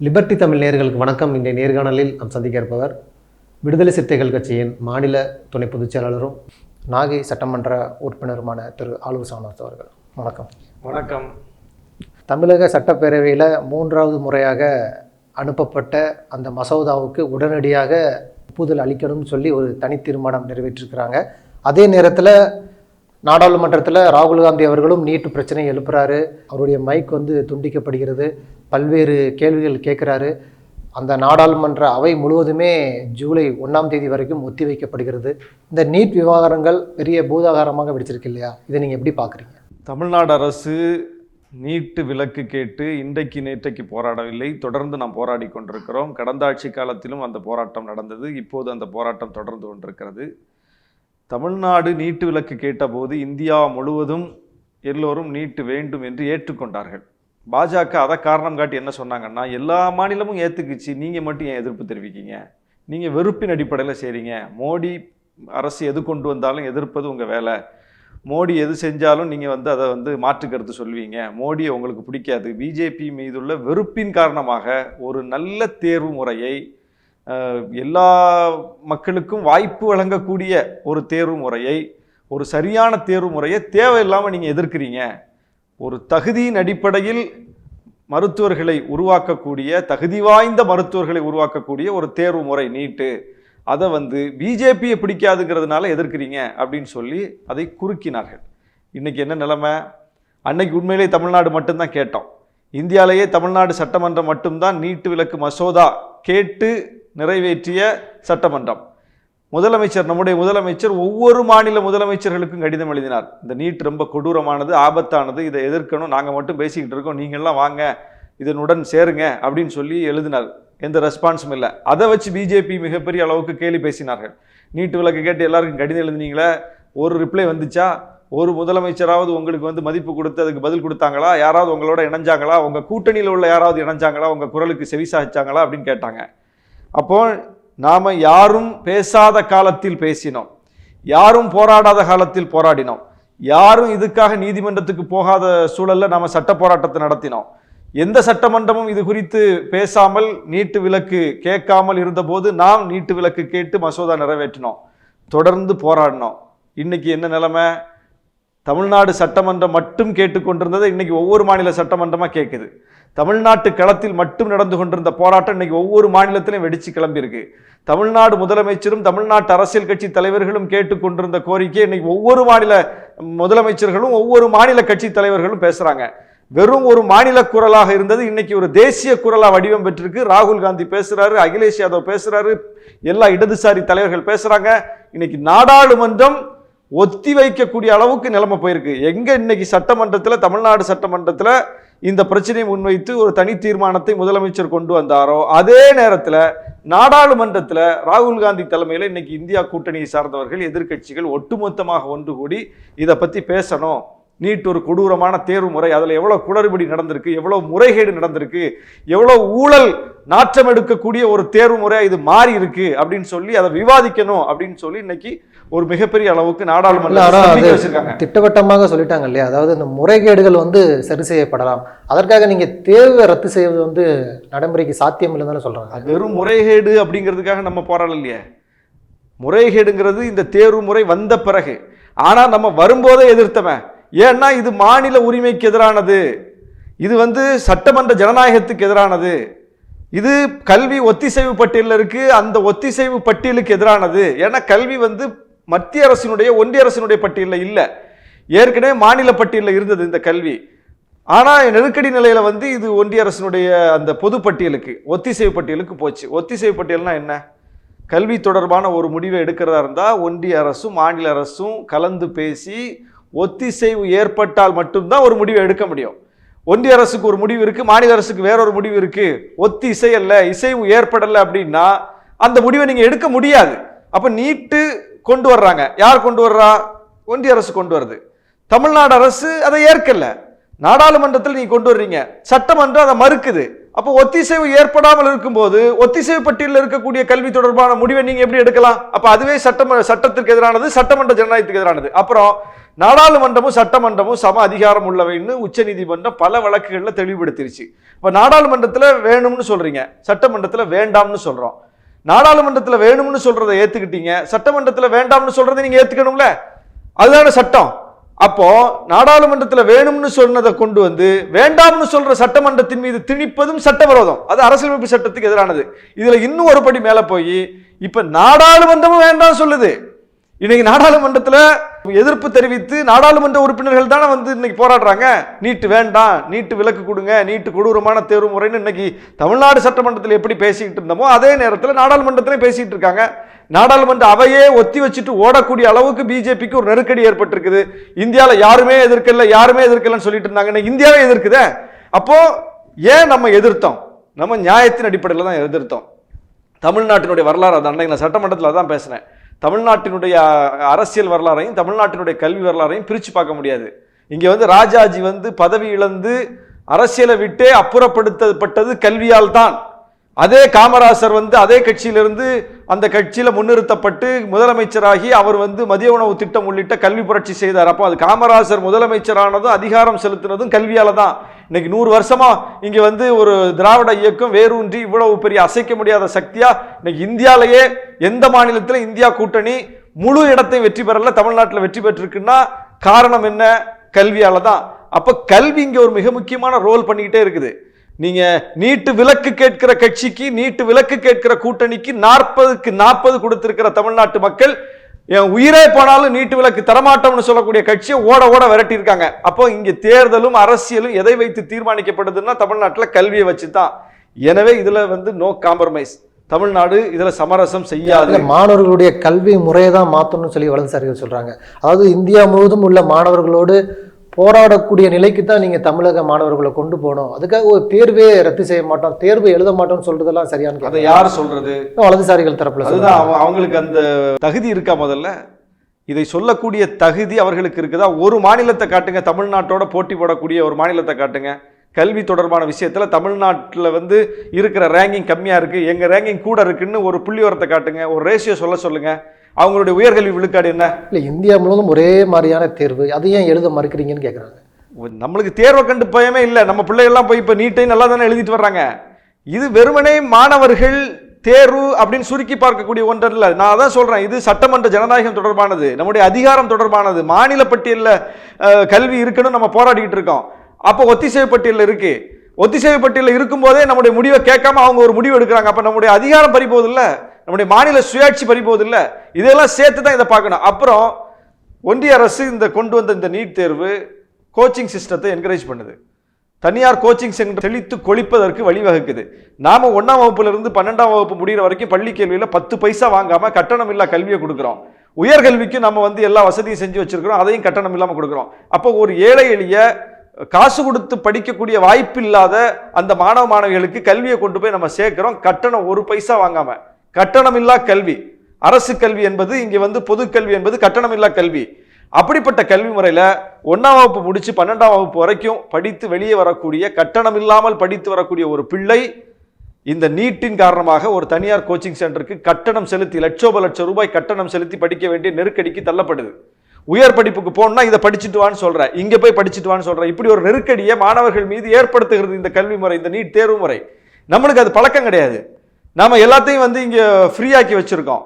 Liberty Tamil நேயர்களுக்கு வணக்கம். இந்த நேர்காணலில் நாம் சந்திக்க இருப்பவர் விடுதலை சிறுத்தைகள் கட்சியின் மாநில துணை பொதுச் செயலாளரும் நாகை சட்டமன்ற உறுப்பினருமான திரு. ஆலூர் சாமர்த் அவர்கள். வணக்கம். வணக்கம். தமிழக சட்டப்பேரவையில் மூன்றாவது முறையாக அனுப்பப்பட்ட அந்த மசோதாவுக்கு உடனடியாக ஒப்புதல் அளிக்கணும்னு சொல்லி ஒரு தனி தீர்மானம் நிறைவேற்றிருக்கிறாங்க. அதே நேரத்தில் நாடாளுமன்றத்தில் ராகுல் காந்தி அவர்களும் நீட்டு பிரச்சனையை எழுப்புறாரு. அவருடைய மைக் வந்து துண்டிக்கப்படுகிறது. பல்வேறு கேள்விகள் கேட்குறாரு. அந்த நாடாளுமன்ற அவை முழுவதுமே ஜூலை ஒன்றாம் தேதி வரைக்கும் ஒத்திவைக்கப்படுகிறது. இந்த நீட் விவகாரங்கள் பெரிய பூதாகாரமாக வெடிச்சிருக்கு இல்லையா? இதை நீங்கள் எப்படி பார்க்குறீங்க? தமிழ்நாடு அரசு நீட்டு விலக்கு கேட்டு இன்றைக்கு நேற்றைக்கு போராடவில்லை. தொடர்ந்து நாம் போராடி கொண்டிருக்கிறோம். கடந்த ஆட்சி காலத்திலும் அந்த போராட்டம் நடந்தது. இப்போது அந்த போராட்டம் தொடர்ந்து கொண்டிருக்கிறது. தமிழ்நாடு நீட்டு விலக்கு கேட்டபோது இந்தியா முழுவதும் எல்லோரும் நீட்டு வேண்டும் என்று ஏற்றுக்கொண்டார்கள். பாஜக அதை காரணம் காட்டி என்ன சொன்னாங்கன்னா எல்லா மாநிலமும் ஏற்றுக்குச்சு நீங்கள் மட்டும் ஏன் எதிர்ப்பு தெரிவிக்கீங்க? நீங்கள் வெறுப்பின் அடிப்படையில் செய்கிறீங்க மோடி அரசு எது கொண்டு வந்தாலும் எதிர்ப்பது உங்கள் வேலை. மோடி எது செஞ்சாலும் நீங்கள் வந்து அதை வந்து மாற்றுக்கருத்து சொல்வீங்க. மோடியை உங்களுக்கு பிடிக்காது. பிஜேபி மீதுள்ள வெறுப்பின் காரணமாக ஒரு நல்ல தேர்வு முறையை எல்லா மக்களுக்கும் வாய்ப்பு வழங்கக்கூடிய ஒரு தேர்வு முறையை ஒரு சரியான தேர்வு முறையை தேவையில்லாமல் நீங்கள் எதிர்க்கிறீங்க. ஒரு தகுதியின் அடிப்படையில் மருத்துவர்களை உருவாக்கக்கூடிய தகுதி வாய்ந்த மருத்துவர்களை உருவாக்கக்கூடிய ஒரு தேர்வு முறை நீட்டு. அதை வந்து பிஜேபியை பிடிக்காதுங்கிறதுனால எதிர்க்கிறீங்க அப்படின்னு சொல்லி அதை குறுக்கினார்கள். இன்றைக்கி என்ன நிலைமை? அன்னைக்கு உண்மையிலே தமிழ்நாடு மட்டும்தான் கேட்டோம். இந்தியாவிலேயே தமிழ்நாடு சட்டமன்றம் மட்டும்தான் நீட்டு விலக்கு மசோதா கேட்டு நிறைவேற்றிய சட்டமன்றம். முதலமைச்சர் நம்முடைய முதலமைச்சர் ஒவ்வொரு மாநில முதலமைச்சர்களுக்கும் கடிதம் எழுதினார். இந்த நீட் ரொம்ப கொடூரமானது ஆபத்தானது இதை எதிர்க்கணும் நாங்கள் மட்டும் பேசிக்கிட்டு இருக்கோம் நீங்கள்லாம் வாங்க இதனுடன் சேருங்க அப்படின்னு சொல்லி எழுதினார். எந்த ரெஸ்பான்ஸும் இல்லை. அதை வச்சு பிஜேபி மிகப்பெரிய அளவுக்கு கேலி பேசினார்கள். நீட்டு விளக்கு கேட்டு எல்லாருக்கும் கடிதம் எழுதினீங்களே ஒரு ரிப்ளை வந்துச்சா? ஒரு முதலமைச்சராவது உங்களுக்கு வந்து மதிப்பு கொடுத்து அதுக்கு பதில் கொடுத்தாங்களா? யாராவது உங்களோட இணைஞ்சாங்களா? உங்கள் கூட்டணியில் உள்ள யாராவது இணைஞ்சாங்களா? உங்கள் குரலுக்கு செவிசாய்ச்சாங்களா? அப்படின்னு கேட்டாங்க. அப்போது நாம் யாரும் பேசாத காலத்தில் பேசினோம். யாரும் போராடாத காலத்தில் போராடினோம். யாரும் இதுக்காக நீதிமன்றத்துக்கு போகாத சூழல்ல நாம் சட்ட போராட்டத்தை நடத்தினோம். எந்த சட்டமன்றமும் இது குறித்து பேசாமல் நீட்டு விலக்கு கேட்காமல் இருந்தபோது நாம் நீட்டு விலக்கு கேட்டு மசோதா நிறைவேற்றினோம். தொடர்ந்து போராடினோம். இன்னைக்கு என்ன நிலைமை? தமிழ்நாடு சட்டமன்றம் மட்டும் கேட்டுக்கொண்டிருந்ததை இன்னைக்கு ஒவ்வொரு மாநில சட்டமன்றமாக கேட்குது தமிழ்நாட்டு களத்தில் மட்டும் நடந்து கொண்டிருந்த போராட்டம் இன்னைக்கு ஒவ்வொரு மாநிலத்திலும் வெடிச்சு கிளம்பியிருக்கு. தமிழ்நாடு முதலமைச்சரும் தமிழ்நாட்டு அரசியல் கட்சி தலைவர்களும் கேட்டுக்கொண்டிருந்த கோரிக்கை இன்னைக்கு ஒவ்வொரு மாநில முதலமைச்சர்களும் ஒவ்வொரு மாநில கட்சி தலைவர்களும் பேசுறாங்க. வெறும் ஒரு மாநில குரலாக இருந்தது இன்னைக்கு ஒரு தேசிய குரலாக வடிவம் பெற்றிருக்கு. ராகுல் காந்தி பேசுறாரு அகிலேஷ் யாதவ் பேசுறாரு எல்லா இடதுசாரி தலைவர்கள் பேசுறாங்க. இன்னைக்கு நாடாளுமன்றம் ஒத்தி வைக்கக்கூடிய அளவுக்கு நிலைமை போயிருக்கு. எங்க இன்னைக்கு சட்டமன்றத்தில் தமிழ்நாடு சட்டமன்றத்தில் இந்த பிரச்சனையை முன்வைத்து ஒரு தனி தீர்மானத்தை முதலமைச்சர் கொண்டு வந்தாரோ? அதே நேரத்தில் நாடாளுமன்றத்தில் ராகுல் காந்தி தலைமையில் இன்னைக்கு இந்தியா கூட்டணியை சார்ந்தவர்கள் எதிர்க்கட்சிகள் ஒட்டுமொத்தமாக ஒன்று கூடி இதை பற்றி பேசணும். நீட் ஒரு கொடூரமான தேர்வு முறை அதில் எவ்வளோ குளறுபடி நடந்திருக்கு எவ்வளோ முறைகேடு நடந்திருக்கு எவ்வளோ ஊழல் நாற்றம் எடுக்கக்கூடிய ஒரு தேர்வு முறையாக இது மாறி இருக்கு அப்படின்னு சொல்லி அதை விவாதிக்கணும் அப்படின்னு சொல்லி இன்னைக்கு ஒரு மிகப்பெரிய அளவுக்கு வச்சிருக்காங்க. திட்டவட்டமாக சொல்லிட்டாங்க இல்லையா? அதாவது இந்த முறைகேடுகள் வந்து சரி செய்யப்படலாம். அதற்காக நீங்க தேர்வை ரத்து செய்வது வந்து நடைமுறைக்கு சாத்தியம் இல்லைன்னு சொல்றாங்க. வெறும் முறைகேடு அப்படிங்கிறதுக்காக நம்ம போராடலையே முறைகேடுங்கிறது இந்த தேர்வு முறை வந்த பிறகு ஆனா நம்ம வரும்போதே எதிர்த்தவன். ஏன்னா இது மாநில உரிமைக்கு எதிரானது. இது வந்து சட்டமன்ற ஜனநாயகத்துக்கு எதிரானது. இது கல்வி ஒத்திசைவு பட்டியலில் இருக்கு அந்த ஒத்திசைவு பட்டியலுக்கு எதிரானது. ஏன்னா கல்வி வந்து மத்திய அரசினுடைய ஒன்றிய அரசினுடைய பட்டியலில் இல்லை. ஏற்கனவே மாநில பட்டியலில் இருந்தது இந்த கல்வி. ஆனால் நெருக்கடி நிலையில் வந்து இது ஒன்றிய அரசினுடைய அந்த பொது பட்டியலுக்கு ஒத்திசைவு பட்டியலுக்கு போச்சு. ஒத்திசைவு பட்டியல்னா என்ன? கல்வி தொடர்பான ஒரு முடிவை எடுக்கிறதா இருந்தால் ஒன்றிய அரசும் மாநில அரசும் கலந்து பேசி ஒத்திசைவு ஏற்பட்டால் மட்டும்தான் ஒரு முடிவை எடுக்க முடியும். ஒன்றிய அரசுக்கு ஒரு முடிவு இருக்குது மாநில அரசுக்கு வேற ஒரு முடிவு இருக்குது ஒத்தி இசை அல்ல இசைவு ஏற்படலை அப்படின்னா அந்த முடிவை நீங்கள் எடுக்க முடியாது. அப்போ நீட்டு கொண்டு வர்றாங்க. யார் கொண்டு வர்றா? ஒன்றிய அரசு கொண்டு வருது. தமிழ்நாடு அரசு அதை ஏற்கல. நாடாளுமன்றத்தில் நீங்க கொண்டு வர்றீங்க. சட்டமன்றம் அதை மறுக்குது. அப்போ ஒத்திசைவு ஏற்படாமல் இருக்கும்போது ஒத்திசைவு பட்டியலில் இருக்கக்கூடிய கல்வி தொடர்பான முடிவை நீங்க எப்படி எடுக்கலாம்? அப்போ அதுவே சட்டம் சட்டத்திற்கு எதிரானது சட்டமன்ற ஜனநாயகத்துக்கு எதிரானது. அப்புறம் நாடாளுமன்றமும் சட்டமன்றமும் சம அதிகாரம் உள்ளவைன்னு உச்சநீதிமன்றம் பல வழக்குகளில் தெளிவுபடுத்திருச்சு. இப்போ நாடாளுமன்றத்தில் வேணும்னு சொல்றீங்க. சட்டமன்றத்தில் வேண்டாம்னு சொல்றோம். நாடாளுமன்றத்தில் வேணும்னு சொல்றதை ஏத்துக்கிட்டீங்க சட்டமன்றத்தில் வேண்டாம்னு சொல்றதை நீங்க ஏத்துக்கணும்ல? அதுதான சட்டம். அப்போ நாடாளுமன்றத்தில் வேணும்னு சொன்னதை கொண்டு வந்து வேண்டாம்னு சொல்ற சட்டமன்றத்தின் மீது திணிப்பதும் சட்டவிரோதம். அது அரசியலமைப்பு சட்டத்துக்கு எதிரானது. இதுல இன்னும் ஒரு படி மேல போய் இப்ப நாடாளுமன்றமும் வேண்டாம் சொல்லுது. இன்னைக்கு நாடாளுமன்றத்தில் எதிர்ப்பு தெரிவித்து நாடாளுமன்ற உறுப்பினர்கள் தானே வந்து இன்னைக்கு போராடுறாங்க. நீட்டு வேண்டாம் நீட்டு விலக்கு கொடுங்க நீட்டு கொடூரமான தேர்வு முறைன்னு இன்னைக்கு தமிழ்நாடு சட்டமன்றத்தில் எப்படி பேசிக்கிட்டு இருந்தோமோ அதே நேரத்தில் நாடாளுமன்றத்திலே பேசிகிட்டு இருக்காங்க. நாடாளுமன்ற அவையே ஒத்தி வச்சுட்டு ஓடக்கூடிய அளவுக்கு பிஜேபிக்கு ஒரு நெருக்கடி ஏற்பட்டிருக்குது. இந்தியாவில் யாருமே எதிர்க்கல யாருமே எதிர்க்கலன்னு சொல்லிட்டு இருந்தாங்க. இந்தியாவே எதிர்க்குதே. அப்போ ஏன் நம்ம எதிர்த்தோம்? நம்ம நியாயத்தின் அடிப்படையில் தான் எதிர்த்தோம். தமிழ்நாட்டினுடைய வரலாறு அது அன்னைக்கு நான் சட்டமன்றத்தில் தான் பேசினேன். தமிழ்நாட்டினுடைய அரசியல் வரலாறையும் தமிழ்நாட்டினுடைய கல்வி வரலாறையும் பிரித்து பார்க்க முடியாது. இங்கே வந்து ராஜாஜி வந்து பதவி இழந்து அரசியலை விட்டே அப்புறப்படுத்தப்பட்டது கல்வியால் தான். அதே காமராசர் வந்து அதே கட்சியிலிருந்து அந்த கட்சியில் முன்னிறுத்தப்பட்டு முதலமைச்சராகி அவர் வந்து மதிய உணவு திட்டம் உள்ளிட்ட கல்வி புரட்சி செய்தார். அப்போ அது காமராசர் முதலமைச்சரானதும் அதிகாரம் செலுத்தினதும் கல்வியால் தான். இன்னைக்கு நூறு வருஷமா இங்க வந்து ஒரு திராவிட இயக்கம் வேரூன்றி இவ்வளவு பெரிய அசைக்க முடியாத சக்தியா இன்னைக்கு இந்தியாலேயே எந்த மாநிலத்தில் இந்தியா கூட்டணி முழு இடத்தையும் வெற்றி பெறல தமிழ்நாட்டில் வெற்றி பெற்றிருக்குன்னா காரணம் என்ன? கல்வியால தான் அப்ப கல்வி இங்க ஒரு மிக முக்கியமான ரோல் பண்ணிக்கிட்டே இருக்குது. நீங்க நீட்டு விலக்கு கேட்கிற கட்சிக்கு நீட்டு விலக்கு கேட்கிற கூட்டணிக்கு நாற்பதுக்கு நாற்பது கொடுத்திருக்கிற தமிழ்நாட்டு மக்கள் என் உயிரே போனாலும் நீட்டு விலக்கு தரமாட்டோம்னு சொல்லக்கூடிய கட்சியை ஓட ஓட விரட்டியிருக்காங்க. அப்போ இங்கே தேர்தலும் அரசியலும் எதை வைத்து தீர்மானிக்கப்படுதுன்னா தமிழ்நாட்டில் கல்வியை வச்சு தான் எனவே இதில் வந்து நோ காம்ப்ரமைஸ் தமிழ்நாடு இதில் சமரசம் செய்யாது. மாணவர்களுடைய கல்வி முறையை தான் மாற்றணும்னு சொல்லி வலதுசாரிகள் சொல்கிறாங்க அதாவது இந்தியா முழுவதும் உள்ள மாணவர்களோடு போராடக்கூடிய நிலைக்கு தான் நீங்க தமிழக மாணவர்களை கொண்டு போகணும். அதுக்காக ஒரு தேர்வே ரத்து செய்ய மாட்டோம். தேர்வு எழுத மாட்டோம்னு சொல்றதெல்லாம் சரியான அதை. யார் சொல்றது? வலதுசாரிகள் தரப்புல அதுதான் அவங்களுக்கு அந்த தகுதி இருக்கா முதல்ல? இதை சொல்லக்கூடிய தகுதி அவர்களுக்கு இருக்குதா? ஒரு மாநிலத்தை காட்டுங்க. தமிழ்நாட்டோட போட்டி போடக்கூடிய ஒரு மாநிலத்தை காட்டுங்க. கல்வி தொடர்பான விஷயத்துல தமிழ்நாட்டில் வந்து இருக்கிற ரேங்கிங் கம்மியா இருக்கு. எங்க ரேங்கிங் கூட இருக்குன்னு ஒரு புள்ளிவரத்தை காட்டுங்க. ஒரு ரேஷியோ சொல்ல சொல்லுங்க. அவங்களுடைய உயர்கல்வி விழுக்காடு என்ன? இல்ல இந்தியா முழுவதும் ஒரே மாதிரியான தேர்வு. அது ஏன் எழுத மறுக்கிறீங்கன்னு கேக்குறாங்க. நம்மளுக்கு தேர்வை கண்டு பயமே இல்லை. நம்ம பிள்ளைகள்லாம் போய் இப்போ நீட்டையும் நல்லா தானே எழுதிட்டு வர்றாங்க. இது வெறுமனே மாணவர்கள் தேர்வு அப்படின்னு சுருக்கி பார்க்கக்கூடிய ஒன்றல்ல. இல்லை நான் அதான் சொல்றேன் இது சட்டமன்ற ஜனநாயகம் தொடர்பானது நம்முடைய அதிகாரம் தொடர்பானது. மாநில பட்டியலில் கல்வி இருக்கணும் நம்ம போராடிக்கிட்டு இருக்கோம். அப்போ ஒத்திசைவு பட்டியலில் இருக்கு. ஒத்திசைவு பட்டியலில் இருக்கும்போதே நம்முடைய முடிவை கேட்காம அவங்க ஒரு முடிவு எடுக்கிறாங்க. அப்போ நம்முடைய அதிகாரம் பறிபோது நம்முடைய மாநில சுயாட்சி பறிபோது இதெல்லாம் சேர்த்து தான் இதை பார்க்கணும். அப்புறம் ஒன்றிய அரசு இந்த கொண்டு வந்த இந்த நீட் தேர்வு கோச்சிங் சிஸ்டத்தை என்கரேஜ் பண்ணுது. தனியார் கோச்சிங் சென்டர் தெளித்து கொளிப்பதற்கு வழிவகுக்குது. நாம் ஒன்றாம் வகுப்புலேருந்து பன்னெண்டாம் வகுப்பு முடிகிற வரைக்கும் பள்ளி கேள்வியில் பத்து பைசா வாங்காமல் கட்டணம் இல்லா கல்வியை கொடுக்குறோம். உயர்கல்விக்கு நம்ம வந்து எல்லா வசதியும் செஞ்சு வச்சுருக்கிறோம். அதையும் கட்டணம் இல்லாமல் கொடுக்குறோம். அப்போ ஒரு ஏழை எளிய காசு கொடுத்து படிக்கக்கூடிய வாய்ப்பு இல்லாத அந்த மாணவ மாணவிகளுக்கு கல்வியை கொண்டு போய் நம்ம சேர்க்கிறோம். கட்டணம் ஒரு பைசா வாங்காம. கட்டணம் இல்லா கல்வி. அரசு கல்வி என்பது இங்கே வந்து பொது கல்வி என்பது கட்டணம் இல்லா கல்வி. அப்படிப்பட்ட கல்வி முறையில் ஒன்றாம் வகுப்பு முடித்து பன்னெண்டாம் வகுப்பு வரைக்கும் படித்து வெளியே வரக்கூடிய கட்டணம் இல்லாமல் படித்து வரக்கூடிய ஒரு பிள்ளை இந்த நீட்டின் காரணமாக ஒரு தனியார் கோச்சிங் சென்டருக்கு கட்டணம் செலுத்தி லட்சோப லட்சம் ரூபாய் கட்டணம் செலுத்தி படிக்க வேண்டிய நெருக்கடிக்கு தள்ளப்படுது. உயர் படிப்புக்கு போனா இதை படிச்சுட்டு வான்னு சொல்கிறேன் இங்கே போய் படிச்சுட்டு வான்னு சொல்கிறேன் இப்படி ஒரு நெருக்கடியை மாணவர்கள் மீது ஏற்படுத்துகிறது இந்த கல்வி முறை இந்த நீட் தேர்வு முறை. நம்மளுக்கு அது பழக்கம் கிடையாது. நாம் எல்லாத்தையும் வந்து இங்கே ஃப்ரீயாக்கி வச்சுருக்கோம்.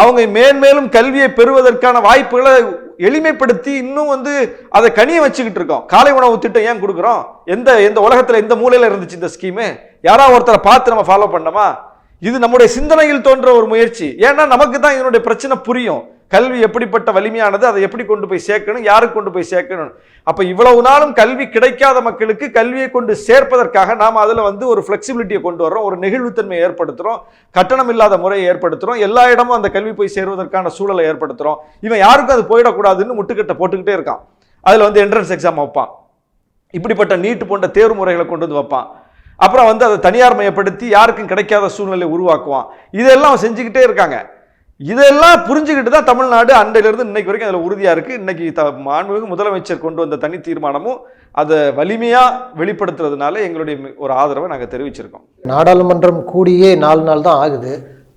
அவங்க மேன்மேலும் கல்வியை பெறுவதற்கான வாய்ப்புகளை எளிமைப்படுத்தி இன்னும் வந்து அதை கனிய வச்சுக்கிட்டு இருக்கோம். காலை உணவு திட்டம் ஏன் கொடுக்குறோம்? எந்த எந்த உலகத்தில் எந்த மூலையில் இருந்துச்சு இந்த ஸ்கீமு யாராவது ஒருத்தரை பார்த்து நம்ம ஃபாலோ பண்ணோமா இது நம்முடைய சிந்தனையில் தோன்ற ஒரு முயற்சி. ஏன்னா நமக்கு தான் இதனுடைய பிரச்சனை புரியும். கல்வி எப்படிப்பட்ட வலிமையானது அதை எப்படி கொண்டு போய் சேர்க்கணும் யாருக்கு கொண்டு போய் சேர்க்கணும்? அப்போ இவ்வளவு நாளும் கல்வி கிடைக்காத மக்களுக்கு கல்வியை கொண்டு சேர்ப்பதற்காக நாம் அதில் வந்து ஒரு ஃப்ளெக்சிபிலிட்டியை கொண்டு வரோம் ஒரு நெகிழ்வுத்தன்மையை ஏற்படுத்துகிறோம் கட்டணம் இல்லாத முறையை ஏற்படுத்துகிறோம் எல்லா இடமும் அந்த கல்வி போய் சேருவதற்கான சூழலை ஏற்படுத்துகிறோம் இவன் யாருக்கும் அது போயிடக்கூடாதுன்னு முட்டுக்கட்டை போட்டுக்கிட்டே இருக்கான். அதில் வந்து என்ட்ரன்ஸ் எக்ஸாம் வைப்பான். இப்படிப்பட்ட நீட்டு போன்ற தேர்வு முறைகளை கொண்டு வந்து வைப்பான். அப்புறம் வந்து அதை தனியார் மயப்படுத்தி யாருக்கும் கிடைக்காத சூழ்நிலை உருவாக்குவான். இதெல்லாம் அவன் செஞ்சுக்கிட்டே இருக்காங்க. இதெல்லாம் புரிஞ்சுக்கிட்டு தான் தமிழ்நாடு அன்றையிலிருந்து இன்னைக்கு வரைக்கும் அதில் உறுதியாக இருக்குது இன்னைக்கு த மாண்புமிகு முதலமைச்சர் கொண்டு வந்த தனி தீர்மானமும் அதை வலிமையாக வெளிப்படுத்துறதுனால எங்களுடைய ஒரு ஆதரவை நாங்கள் தெரிவிச்சிருக்கோம். நாடாளுமன்றம் கூடியே நாலு நாள் தான் ஆகுது.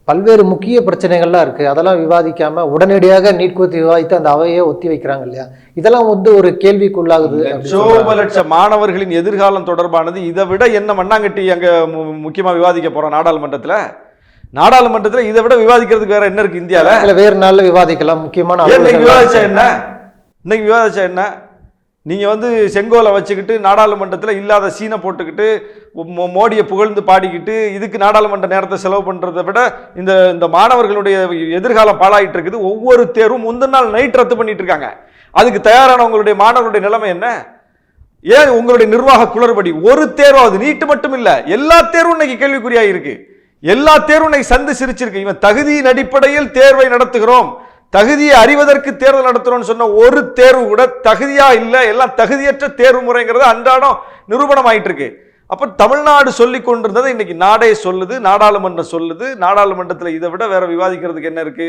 பல்வேறு முக்கிய பிரச்சனைகள்லாம் இருக்குது அதெல்லாம் விவாதிக்காம உடனடியாக நீட் குறித்து விவாதித்து அந்த அவையை ஒத்தி வைக்கிறாங்க இல்லையா? இதெல்லாம் வந்து ஒரு கேள்விக்குள்ளாகுது அப்படின்னு லட்சோப சொல்றாங்க. லட்ச மாணவர்களின் எதிர்காலம் தொடர்பானது இதை விட என்ன மண்ணாங்கட்டி அங்க மு- முக்கியமா விவாதிக்க போறோம் நாடாளுமன்றத்துல? நாடாளுமன்றத்துல இதை விட விவாதிக்கிறதுக்கு வேற என்ன இருக்கு இந்தியால? இல்ல வேறு நாள்ல விவாதிக்கலாம். முக்கியமான இன்னைக்கு விவாதிச்சா என்ன? இன்னைக்கு விவாதிச்சா என்ன? நீங்க வந்து செங்கோலை வச்சுக்கிட்டு நாடாளுமன்றத்துல இல்லாத சீனை போட்டுக்கிட்டு மோடியை புகழ்ந்து பாடிக்கிட்டு இதுக்கு நாடாளுமன்ற நேரத்தை செலவு பண்றதை விட இந்த இந்த மாணவர்களுடைய எதிர்காலம் பாழாயிட்டு இருக்குது. ஒவ்வொரு தேர்வும் முந்தின நாள் நைட் ரத்து பண்ணிட்டு இருக்காங்க. அதுக்கு தயாரான உங்களுடைய மாணவர்களுடைய நிலைமை என்ன? ஏன் உங்களுடைய நிர்வாக குளறுபடி? ஒரு தேர்வாவது நீட்டு மட்டும் இல்ல எல்லா தேர்வும் இன்னைக்கு கேள்விக்குறியா இருக்கு எல்லா தேர்வும் இன்னைக்கு சந்து சிரிச்சிருக்கு. இவன் தகுதியின் அடிப்படையில் தேர்வை நடத்துகிறோம். தகுதியை அறிவதற்கு தேர்வு நடத்துகிறோம்னு சொன்ன ஒரு தேர்வு கூட தகுதியா இல்லை எல்லாம் தகுதியற்ற தேர்வு முறைங்கிறது அன்றாடம் நிரூபணம் ஆயிட்டு இருக்கு அப்ப தமிழ்நாடு சொல்லி கொண்டிருந்ததை இன்னைக்கு நாடே சொல்லுது நாடாளுமன்றம் சொல்லுது. நாடாளுமன்றத்தில் இதை விட வேற விவாதிக்கிறதுக்கு என்ன இருக்கு?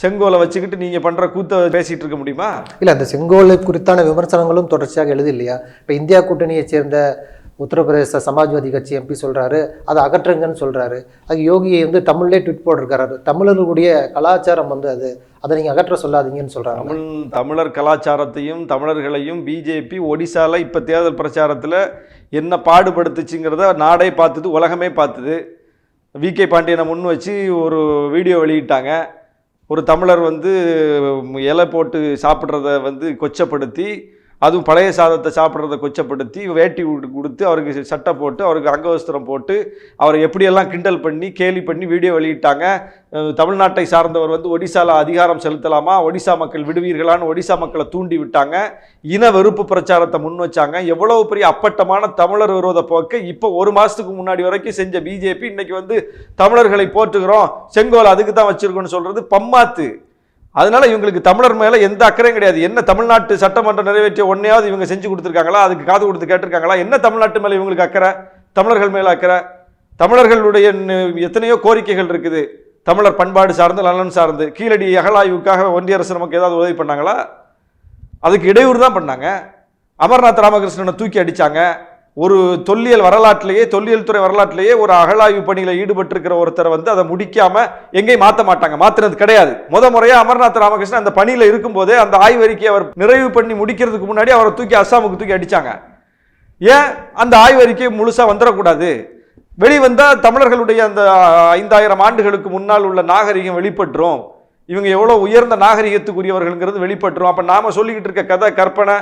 செங்கோலை வச்சுக்கிட்டு நீங்க பண்ற கூத்த பேசிட்டு இருக்க முடியுமா? இல்ல அந்த செங்கோலை குறித்தான விமர்சனங்களும் தொடர்ச்சியாக எழுது இல்லையா? இப்ப இந்தியா கூட்டணியை சேர்ந்த உத்தரப்பிரதேச சமாஜ்வாதி கட்சி எம்பி சொல்கிறாரு அதை அகற்றுங்கன்னு சொல்கிறாரு அது யோகியை வந்து தமிழ்லே ட்விட் போட்டிருக்காரு. தமிழர்களுடைய கலாச்சாரம் வந்து அது. அதை நீங்கள் அகற்ற சொல்லாதீங்கன்னு சொல்கிறாங்க தமிழ் தமிழர் கலாச்சாரத்தையும் தமிழர்களையும் பிஜேபி ஒடிசாவில் இப்போ தேர்தல் பிரச்சாரத்தில் என்ன பாடுபடுத்துச்சுங்கிறத நாடே பார்த்துது உலகமே பார்த்துது. வி கே பாண்டியனை முன் வச்சு ஒரு வீடியோ வெளியிட்டாங்க. ஒரு தமிழர் வந்து இலை போட்டு சாப்பிட்றத வந்து கொச்சப்படுத்தி அதுவும் பழைய சாதத்தை சாப்பிட்றத கொச்சப்படுத்தி வேட்டி கொடுத்து அவருக்கு சட்டை போட்டு அவருக்கு அங்கவஸ்திரம் போட்டு அவரை எப்படியெல்லாம் கிண்டல் பண்ணி கேலி பண்ணி வீடியோ வெளியிட்டாங்க. தமிழ்நாட்டை சார்ந்தவர் வந்து ஒடிசாவில் அதிகாரம் செலுத்தலாமா? ஒடிசா மக்கள் விடுவீர்களான்னு ஒடிசா மக்களை தூண்டி விட்டாங்க. இன வெறுப்பு பிரச்சாரத்தை முன் வச்சாங்க. எவ்வளவு பெரிய அப்பட்டமான தமிழர் விரோத போக்கு. இப்போ ஒரு மாதத்துக்கு முன்னாடி வரைக்கும் செஞ்ச பிஜேபி இன்னைக்கு வந்து தமிழர்களை போற்றுகிறோம். செங்கோல் அதுக்கு தான் வச்சுருக்கோன்னு சொல்கிறது பம்மாத்து. அதனால இவங்களுக்கு தமிழர் மேலே எந்த அக்கறையும் கிடையாது. என்ன தமிழ்நாட்டு சட்டமன்றம் நிறைவேற்றிய ஒன்னையாவது இவங்க செஞ்சு கொடுத்துருக்காங்களா? அதுக்கு காது கொடுத்து கேட்டிருக்காங்களா? என்ன தமிழ்நாட்டு மேலே இவங்களுக்கு அக்கறை? தமிழர்கள் மேலே அக்கறை? தமிழர்களுடைய எத்தனையோ கோரிக்கைகள் இருக்குது. தமிழர் பண்பாடு சார்ந்து நலன் சார்ந்து. கீழடி அகலாய்வுக்காக ஒன்றிய அரசு நமக்கு ஏதாவது உதவி பண்ணாங்களா? அதுக்கு இடையூறு தான் பண்ணாங்க. அமர்நாத் ராமகிருஷ்ணனை தூக்கி அடித்தாங்க ஒரு தொல்லியல் வரலாற்றிலேயே தொல்லியல் துறை வரலாற்றிலேயே ஒரு அகழாய்வு பணியில் ஈடுபட்டிருக்கிற ஒருத்தரை வந்து அதை முடிக்காமல் எங்கேயும் மாற்ற மாட்டாங்க. மாற்றுறது கிடையாது. முத முறையாக அமர்நாத் ராமகிருஷ்ணன் அந்த பணியில் இருக்கும்போதே அந்த ஆய்வறிக்கையை அவர் நிறைவு பண்ணி முடிக்கிறதுக்கு முன்னாடி அவரை தூக்கி அஸ்ஸாமுக்கு தூக்கி அடித்தாங்க ஏன்? அந்த ஆய்வறிக்கை முழுசாக வந்துடக்கூடாது. வெளிவந்தா தமிழர்களுடைய அந்த ஐந்தாயிரம் ஆண்டுகளுக்கு முன்னால் உள்ள நாகரிகம் வெளிப்பட்டுரும். இவங்க எவ்வளோ உயர்ந்த நாகரிகத்துக்குரியவர்கள்ங்கிறது வெளிப்பட்டுரும். அப்போ நாம் சொல்லிக்கிட்டு இருக்க கதை கற்பனை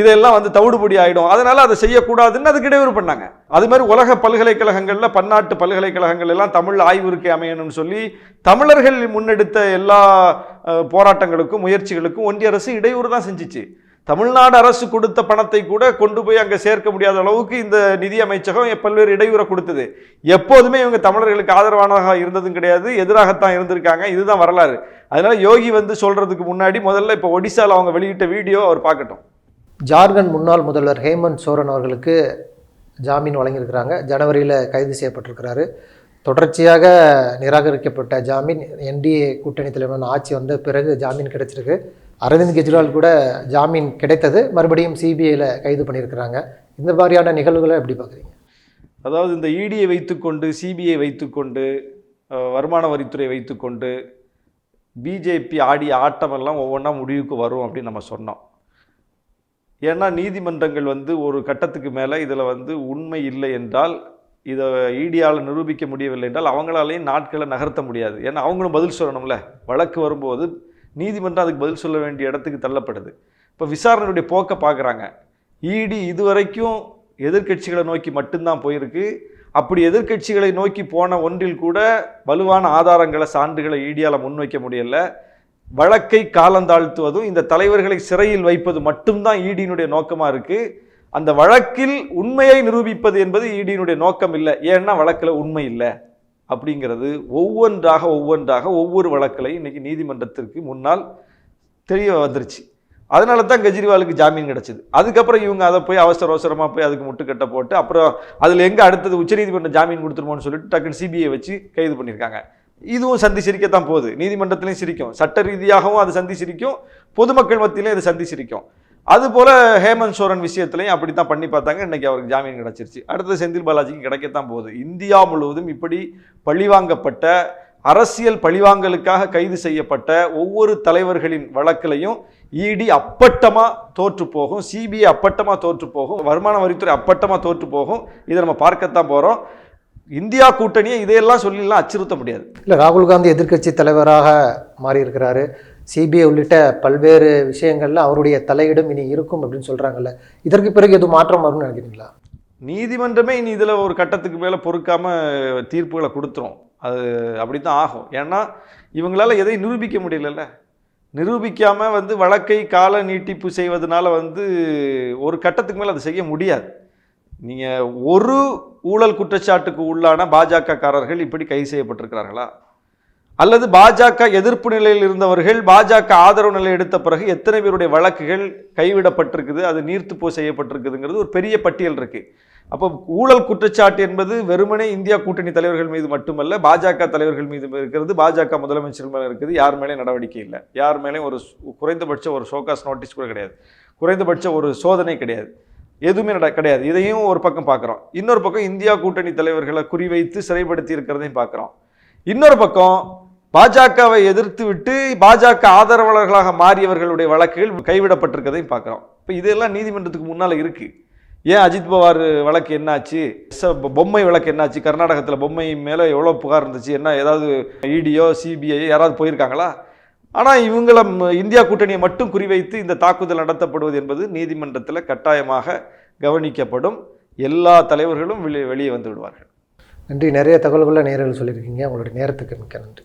இதெல்லாம் வந்து தவிடுபடி ஆகிடும் அதனால் அதை செய்யக்கூடாதுன்னு அதுக்கு இடையூறு பண்ணாங்க. அது மாதிரி உலக பல்கலைக்கழகங்களில் பன்னாட்டு பல்கலைக்கழகங்கள் எல்லாம் தமிழ் ஆய்வு இருக்கை அமையணும்னு சொல்லி தமிழர்கள் முன்னெடுத்த எல்லா போராட்டங்களுக்கும் முயற்சிகளுக்கும் ஒன்றிய அரசு இடையூறு தான் செஞ்சுச்சு. தமிழ்நாடு அரசு கொடுத்த பணத்தை கூட கொண்டு போய் அங்கே சேர்க்க முடியாத அளவுக்கு இந்த நிதி அமைச்சகம் பல்வேறு இடையூறை கொடுத்தது. எப்போதுமே இவங்க தமிழர்களுக்கு ஆதரவானதாக இருந்ததும் கிடையாது எதிராகத்தான் இருந்திருக்காங்க. இதுதான் வரலாறு. அதனால யோகி வந்து சொல்றதுக்கு முன்னாடி முதல்ல இப்போ ஒடிசாவில் அவங்க வெளியிட்ட வீடியோ அவர் பார்க்கட்டும். ஜார்க்கண்ட் முன்னாள் முதல்வர் ஹேமந்த் சோரன் அவர்களுக்கு ஜாமீன் வழங்கியிருக்கிறாங்க. ஜனவரியில் கைது செய்யப்பட்டிருக்கிறாரு. தொடர்ச்சியாக நிராகரிக்கப்பட்ட ஜாமீன் என்டிஏ கூட்டணி தலைவரான ஆட்சி வந்த பிறகு ஜாமீன் கிடைச்சிருக்கு. அரவிந்த் கெஜ்ரிவால் கூட ஜாமீன் கிடைத்தது. மறுபடியும் சிபிஐயில் கைது பண்ணியிருக்கிறாங்க. இந்த மாதிரியான நிகழ்வுகளை எப்படி பார்க்குறீங்க? அதாவது இந்த இடியை வைத்துக்கொண்டு சிபிஐ வைத்துக்கொண்டு வருமான வரித்துறை வைத்துக்கொண்டு பிஜேபி ஆடிய ஆட்டமெல்லாம் ஒவ்வொன்றா முடிவுக்கு வரும் அப்படின்னு நம்ம சொன்னோம். ஏன்னா நீதிமன்றங்கள் வந்து ஒரு கட்டத்துக்கு மேலே இதில் வந்து உண்மை இல்லை என்றால் இதை ஈடியால் நிரூபிக்க முடியவில்லை என்றால் அவங்களாலேயும் நாட்களை நகர்த்த முடியாது. ஏன்னா அவங்களும் பதில் சொல்லணும்ல. வழக்கு வரும்போது நீதிமன்றம் அதுக்கு பதில் சொல்ல வேண்டிய இடத்துக்கு தள்ளப்படுது. இப்போ விசாரணையுடைய போக்கை பார்க்குறாங்க இடி இதுவரைக்கும் எதிர்க்கட்சிகளை நோக்கி மட்டும்தான் போயிருக்கு. அப்படி எதிர்க்கட்சிகளை நோக்கி போன ஒன்றில் கூட வலுவான ஆதாரங்களை சான்றுகளை ஈடியால் முன்வைக்க முடியல. வழக்கை காலந்தாழ்த்துவதும் இந்த தலைவர்களை சிறையில் வைப்பது மட்டும்தான் ஈடியினுடைய நோக்கமாக இருக்குது அந்த வழக்கில் உண்மையை நிரூபிப்பது என்பது ஈடியினுடைய நோக்கம் இல்லை. ஏன்னா வழக்கில் உண்மை இல்லை. அப்படிங்கிறது ஒவ்வொன்றாக ஒவ்வொன்றாக ஒவ்வொரு வழக்கிலையும் இன்றைக்கி நீதிமன்றத்திற்கு முன்னால் தெரிய வந்துருச்சு. அதனால தான் கெஜ்ரிவாலுக்கு ஜாமீன் கிடச்சிது. அதுக்கப்புறம் இவங்க அதை போய் அவசர அவசரமாக போய் அதுக்கு முட்டுக்கட்டை போட்டு அப்புறம் அதில் எங்கே அடுத்தது உச்சநீதிமன்றம் ஜாமீன் கொடுத்துருமோன்னு சொல்லிட்டு டக்குன்னு சிபிஐ வச்சு கைது பண்ணியிருக்காங்க. இதுவும் சந்தி சிரிக்கத்தான் போகுது. நீதிமன்றத்திலையும் சிரிக்கும். சட்ட ரீதியாகவும் அது சந்தி சிரிக்கும் பொதுமக்கள் மத்தியிலையும் இது சந்தி சிரிக்கும் அதுபோல் ஹேமந்த் சோரன் விஷயத்திலையும் அப்படி தான் பண்ணி பார்த்தாங்க. இன்றைக்கி அவருக்கு ஜாமீன் கிடச்சிருச்சு. அடுத்தது செந்தில் பாலாஜிக்கு கிடைக்கத்தான் போகுது. இந்தியா முழுவதும் இப்படி பழிவாங்கப்பட்ட அரசியல் பழிவாங்கலுக்காக கைது செய்யப்பட்ட ஒவ்வொரு தலைவர்களின் வழக்கிலையும் இடி அப்பட்டமாக தோற்று போகும். சிபிஐ அப்பட்டமாக தோற்று போகும். வருமான வரித்துறை அப்பட்டமாக தோற்று போகும். இதை நம்ம பார்க்கத்தான் போகிறோம் இந்தியா கூட்டணியை இதையெல்லாம் சொல்லிலாம் அச்சுறுத்த முடியாது. இல்லை ராகுல் காந்தி எதிர்க்கட்சி தலைவராக மாறியிருக்கிறாரு. சிபிஐ உள்ளிட்ட பல்வேறு விஷயங்கள்ல அவருடைய தலையிடும் இனி இருக்கும் அப்படின்னு சொல்றாங்கல்ல. இதற்கு பிறகு எதுவும் மாற்றம் வரும்னு நினைக்கிறீங்களா? நீதிமன்றமே இனி இதில் ஒரு கட்டத்துக்கு மேலே பொறுக்காம தீர்ப்புகளை கொடுத்துரும். அது அப்படி தான் ஆகும். ஏன்னா இவங்களால எதையும் நிரூபிக்க முடியலல்ல. நிரூபிக்காம வந்து வழக்கை கால நீட்டிப்பு செய்வதனால வந்து ஒரு கட்டத்துக்கு மேலே அதை செய்ய முடியாது. நீங்கள் ஒரு ஊழல் குற்றச்சாட்டுக்கு உள்ளான பாஜக காரர்கள் இப்படி கைது செய்யப்பட்டிருக்கிறார்களா? அல்லது பாஜக எதிர்ப்பு நிலையில் இருந்தவர்கள் பாஜக ஆதரவு நிலை எடுத்த பிறகு எத்தனை பேருடைய வழக்குகள் கைவிடப்பட்டிருக்குது அது நீர்த்துப்போ செய்யப்பட்டிருக்குதுங்கிறது ஒரு பெரிய பட்டியல் இருக்குது அப்போ ஊழல் குற்றச்சாட்டு என்பது வெறுமனே இந்தியா கூட்டணி தலைவர்கள் மீது மட்டுமல்ல பாஜக தலைவர்கள் மீது இருக்கிறது பாஜக முதலமைச்சர் மேலே இருக்குது யார் மேலேயும் நடவடிக்கை இல்லை. யார் மேலேயும் ஒரு குறைந்தபட்சம் ஒரு ஷோகாஸ் நோட்டீஸ் கூட கிடையாது. குறைந்தபட்சம் ஒரு சோதனை கிடையாது. எதுவுமே நட கிடையாது. இதையும் ஒரு பக்கம் பார்க்குறோம். இன்னொரு பக்கம் இந்தியா கூட்டணி தலைவர்களை குறிவைத்து சிறைப்படுத்தி இருக்கிறதையும் பார்க்குறோம். இன்னொரு பக்கம் பாஜகவை எதிர்த்து விட்டு பாஜக ஆதரவாளர்களாக மாறியவர்களுடைய வழக்குகள் கைவிடப்பட்டிருக்கதையும் பார்க்குறோம். இப்போ இதெல்லாம் நீதிமன்றத்துக்கு முன்னால் இருக்குது ஏன் அஜித் பவார் வழக்கு என்னாச்சு? பொம்மை வழக்கு என்னாச்சு? கர்நாடகத்தில் பொம்மை மேலே எவ்வளோ புகார் இருந்துச்சு? என்ன ஏதாவது இடியோ சிபிஐ யாராவது போயிருக்காங்களா? ஆனால் இவங்கள இந்தியா கூட்டணியை மட்டும் குறிவைத்து இந்த தாக்குதல் நடத்தப்படுவது என்பது நீதிமன்றத்தில் கட்டாயமாக கவனிக்கப்படும். எல்லா தலைவர்களும் வெளியே வெளியே வந்து விடுவார்கள். நன்றி. நிறைய தகவல்களை நேரில் சொல்லியிருக்கீங்க. உங்களுடைய நேரத்துக்கு மிக்க நன்றி.